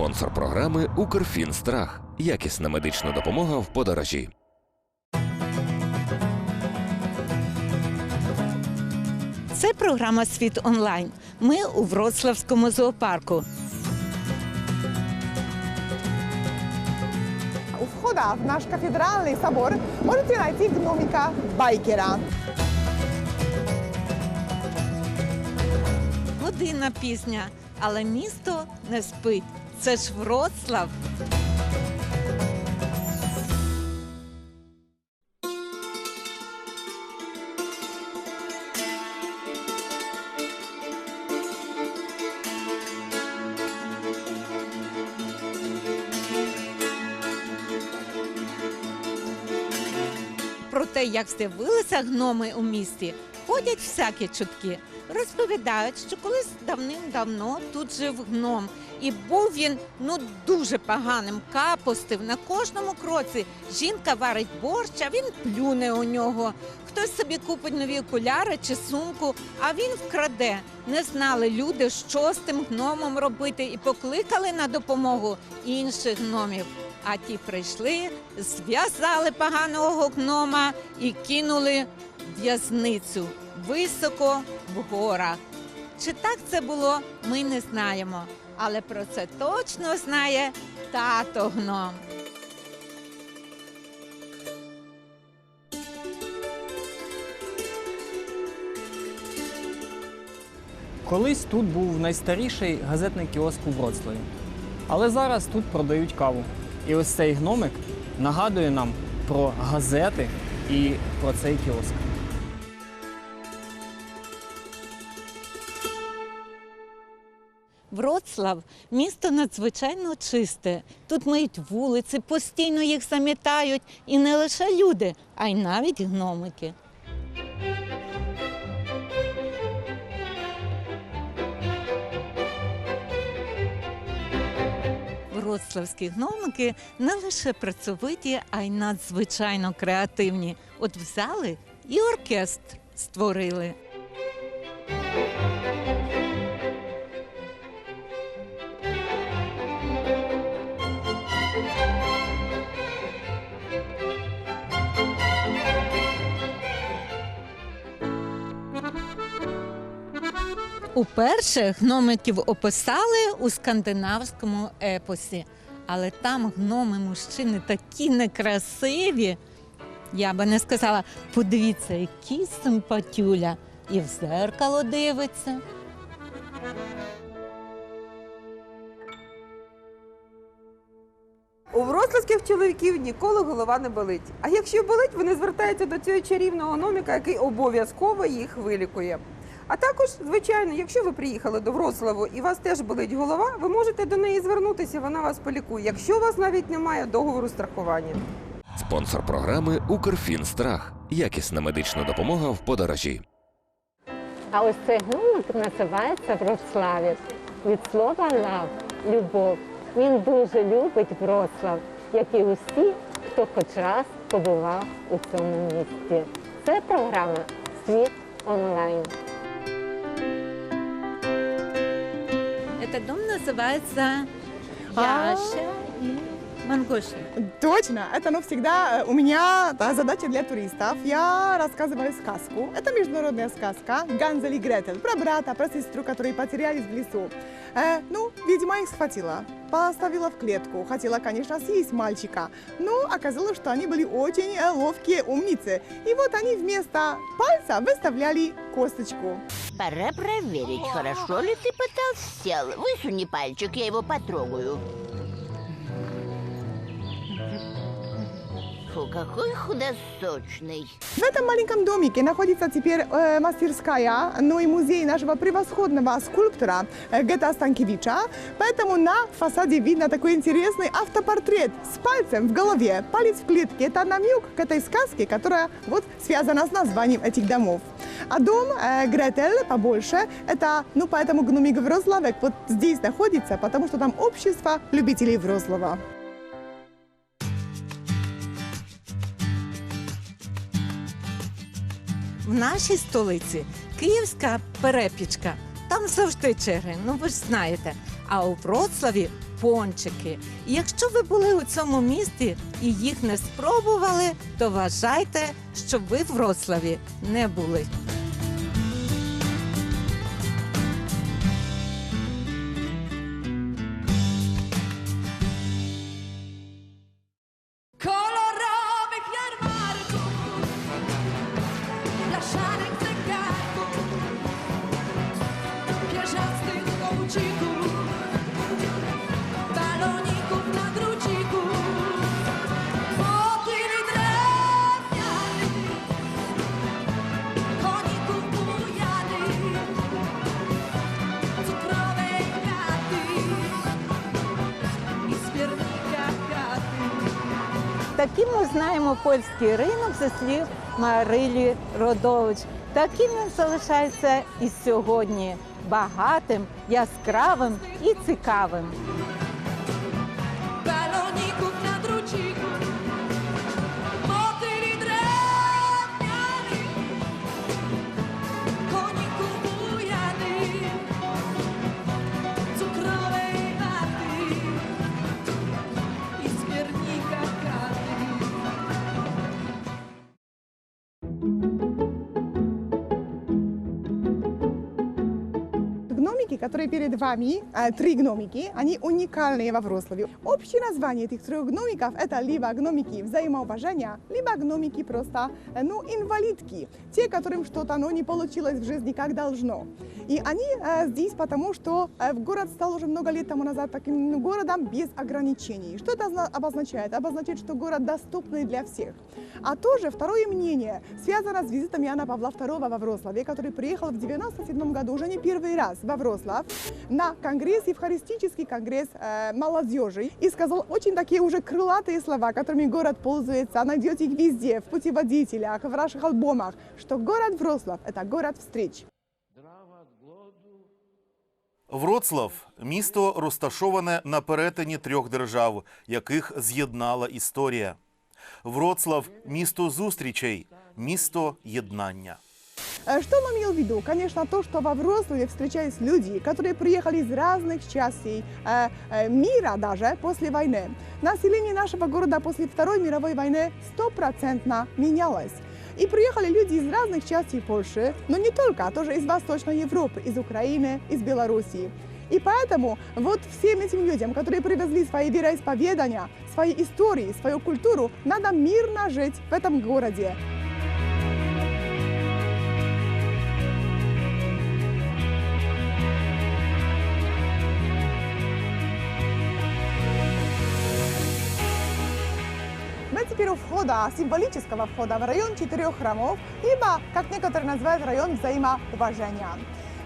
Спонсор програми Укрфінстрах. Якісна медична допомога в подорожі. Це програма Світ онлайн. Ми у Вроцлавському зоопарку. У входа в наш кафедральний собор можете знайти гномика Байкера. Година пізня, але місто не спить. Це ж Вроцлав. Про те, як з'явилися гноми у місті, ходять всякі чутки. Розповідають, що колись давним-давно тут жив гном, і був він ну дуже поганим, капостив на кожному кроці. Жінка варить борщ, а він плюне у нього. Хтось собі купить нові окуляри чи сумку, а він вкраде. Не знали люди, що з тим гномом робити, і покликали на допомогу інших гномів. А ті прийшли, зв'язали поганого гнома і кинули в'язницю високо в горах. Чи так це було, ми не знаємо. Але про це точно знає тато гном. Колись тут був найстаріший газетний кіоск у Вроцлаві. Але зараз тут продають каву. І ось цей гномик нагадує нам про газети і про цей кіоск. Вроцлав місто надзвичайно чисте. Тут миють вулиці, постійно їх замітають. І не лише люди, а й навіть гномики. Вроцлавські гномики не лише працьовиті, а й надзвичайно креативні. От взяли і оркестр створили. Уперше гномиків описали у скандинавському епосі, але там гноми мужчини такі некрасиві. Я би не сказала, подивіться, які симпатюля, і в зеркало дивиться. У вроцлавських чоловіків ніколи голова не болить. А якщо болить, вони звертаються до цього чарівного гномика, який обов'язково їх вилікує. А також, звичайно, якщо ви приїхали до Вроцлаву і у вас теж болить голова, ви можете до неї звернутися, вона вас полікує, якщо у вас навіть немає договору страхування. Спонсор програми Укрфінстрах. Якісна медична допомога в подорожі. А ось цей гномик називається Вроцлавець. Від слова лав любов. Він дуже любить Вроцлав, як і усі, хто хоч раз побував у цьому місті. Це програма Світ онлайн. Этот дом называется Яша и Мангоша. Точно, это ну, всегда э, у меня да, задача для туристов. Я рассказываю сказку. Это международная сказка Ганзель и Гретель про брата, про сестру, которые потерялись в лесу. Э, ну, видимо, их схватила, поставила в клетку. Хотела, конечно, съесть мальчика, но оказалось, что они были очень э, ловкие умницы. И вот они вместо пальца выставляли косточку. Пора проверить, хорошо ли ты потолстел. Высуни пальчик, я его потрогаю. Фу, какой худосочный. В этом маленьком домике находится теперь э, мастерская, ну и музей нашего превосходного скульптора э, Гета Станкевича. Поэтому на фасаде видно такой интересный автопортрет с пальцем в голове, палец в клетке. Это намек к этой сказке, которая вот связана с названием этих домов. А дом э, Гретель побольше, это, ну поэтому гномик Вроцлавек вот здесь находится, потому что там общество любителей Вроцлава. В нашій столиці Київська перепічка. Там завжди черги, ну ви ж знаєте. А у Вроцлаві пончики. І якщо ви були у цьому місті і їх не спробували, то вважайте, що ви в Вроцлаві не були. Таким ми знаємо польський ринок за слів Марилі Родович. Таким він залишається і сьогодні багатим, яскравим і цікавим. Которые перед вами, э, три гномики, они уникальные во Вроцлаве. Общее название этих трех гномиков – это либо гномики взаимоуважения, либо гномики просто, э, ну, инвалидки. Те, которым что-то, ну, не получилось в жизни как должно. И они э, здесь потому, что э, город стал уже много лет тому назад таким ну, городом без ограничений. Что это озна- обозначает? Обозначает, что город доступный для всех. А тоже второе мнение связано с визитом Яна Павла II во Вроцлаве, который приехал в 97 году уже не первый раз во Вроцлав на конгресс, евхаристический конгресс э, молодежи и сказал очень такие уже крылатые слова, которыми город пользуется. Найдете их везде, в путеводителях, в ваших альбомах, что город Вроцлав – это город встреч. Вроцлав місто розташоване на перетині трьох держав, яких з'єднала історія. Вроцлав місто зустрічей, місто єднання. Э, Что он имел в виду? Конечно, то, что во Вроцлаве встречались люди, которые приехали из разных частей э, э, мира даже после войны. Население нашего города после Второй мировой войны стопроцентно менялось. И приехали люди из разных частей Польши, но не только, а тоже из Восточной Европы, из Украины, из Белоруссии. И поэтому вот всем этим людям, которые привезли свои вероисповедания, свои истории, свою культуру, надо мирно жить в этом городе. Теперь у входа, символического входа в район четырех храмов, либо, как некоторые называют, район взаимоуважения.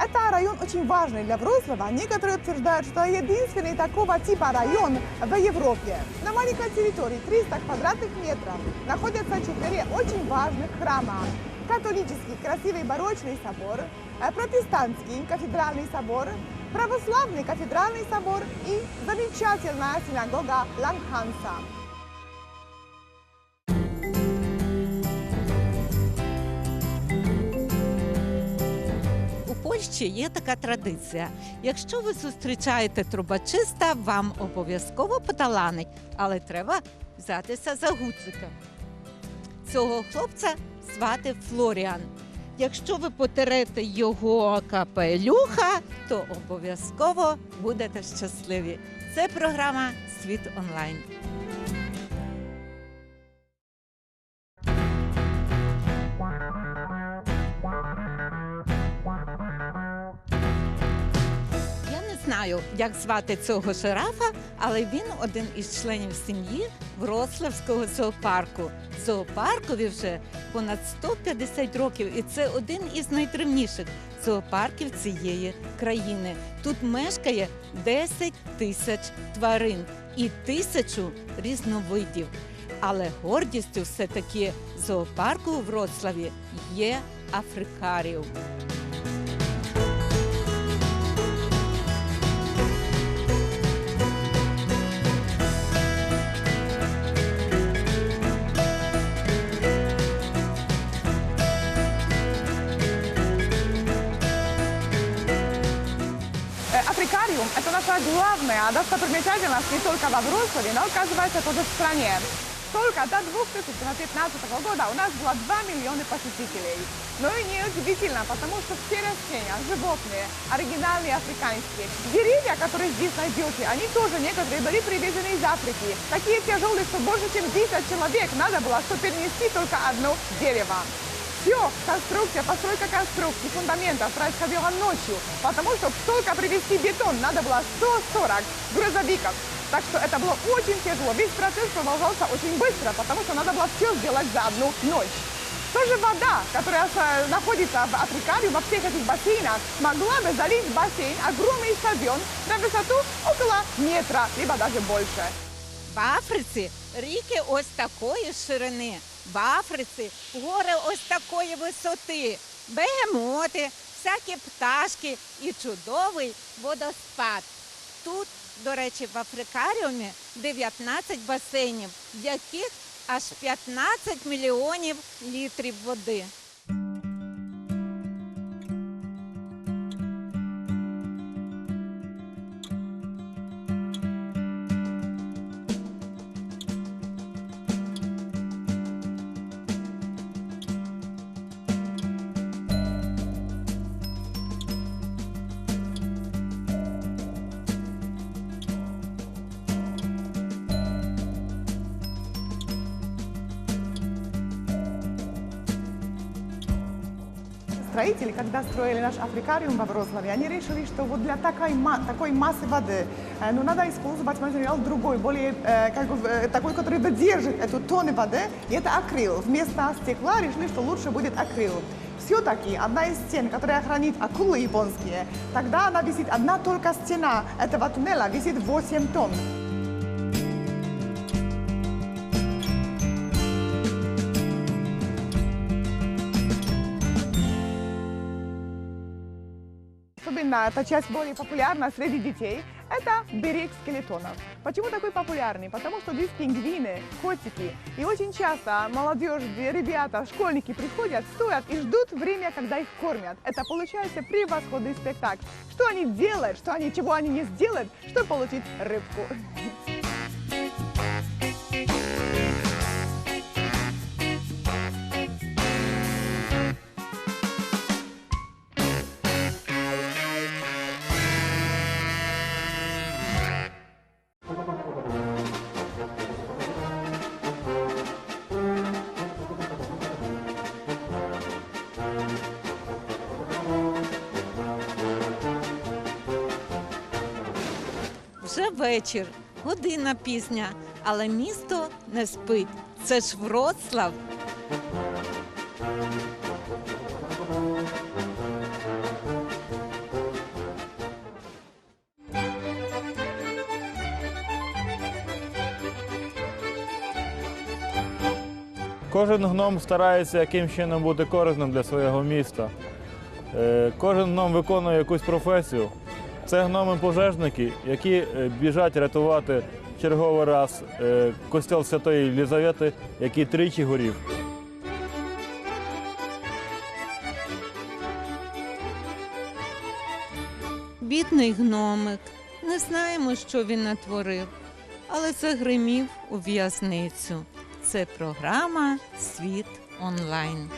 Это район очень важный для Вроцлава. Некоторые утверждают, что это единственный такого типа район в Европе. На маленькой территории 300 квадратных метров находятся четыре очень важных храма. Католический красивый барочный собор, э, протестантский кафедральный собор, православный кафедральный собор и замечательная синагога Лангханса. Польщі є така традиція. Якщо ви зустрічаєте трубачиста, вам обов'язково поталанить, але треба взятися за гудзика. Цього хлопця звати Флоріан. Якщо ви потерете його капелюха, то обов'язково будете щасливі. Це програма Світ онлайн. Як звати цього жирафа, але він один із членів сім'ї Вроцлавського зоопарку. Зоопаркові вже понад 150 років, і це один із найдревніших зоопарків цієї країни. Тут мешкає 10 тисяч тварин і тисячу різновидів. Але гордістю все-таки зоопарку у Вроцлаві є африкаріум. Это наша главная достопримечательность не только во Вроцлаве, но, оказывается, тоже в стране. Только до 2015 года у нас было 2 миллиона посетителей. Но и неудивительно, потому что все растения, животные, оригинальные африканские. Деревья, которые здесь найдете, они тоже некоторые были привезены из Африки. Такие тяжелые, что больше, чем 10 человек надо было, чтобы перенести только одно дерево Все, конструкция, постройка конструкции, фундаментов происходила ночью, потому что только привезти бетон надо было 140 грузовиков. Так что это было очень тяжело. Весь процесс продолжался очень быстро, потому что надо было все сделать за одну ночь. Тоже вода, которая э, находится в Африкариуме, во всех этих бассейнах, могла бы залить в бассейн огромный стадион на высоту около метра, либо даже больше. В Африці ріки ось такої ширини. В Африці гори ось такої висоти. Бегемоти, всякі пташки і чудовий водоспад. Тут, до речі, в Африкаріумі 19 басейнів, в яких аж 15 мільйонів літрів води. Строители, когда строили наш африкариум во Вроцлаве, они решили, что вот для такой, такой массы воды э, ну, надо использовать материал другой, более э, как бы, э, такой, который выдержит эту тонны воды, и это акрил. Вместо стекла решили, что лучше будет акрил. Все-таки одна из стен, которая хранит акулы японские, тогда она висит, одна только стена этого туннеля висит 8 тонн. Особенно эта часть более популярна среди детей. Это берег скелетонов. Почему такой популярный? Потому что здесь пингвины, котики. И очень часто молодежь, ребята, школьники приходят, стоят и ждут время, когда их кормят. Это получается превосходный спектакль. Что они делают, что они, чего они не сделают, чтобы получить рыбку. Вже вечір, година пізня, але місто не спить. Це ж Вроцлав. Кожен гном старається яким чином бути корисним для свого міста. Е, Кожен гном виконує якусь професію. Це гноми-пожежники, які е, біжать рятувати черговий раз е, костел Святої Лізавети, який тричі горів. Бідний гномик. Не знаємо, що він натворив, але загримів у в'язницю. Це програма Світ онлайн.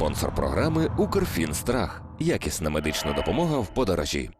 Спонсор програми Укрфінстрах. Якісна медична допомога в подорожі.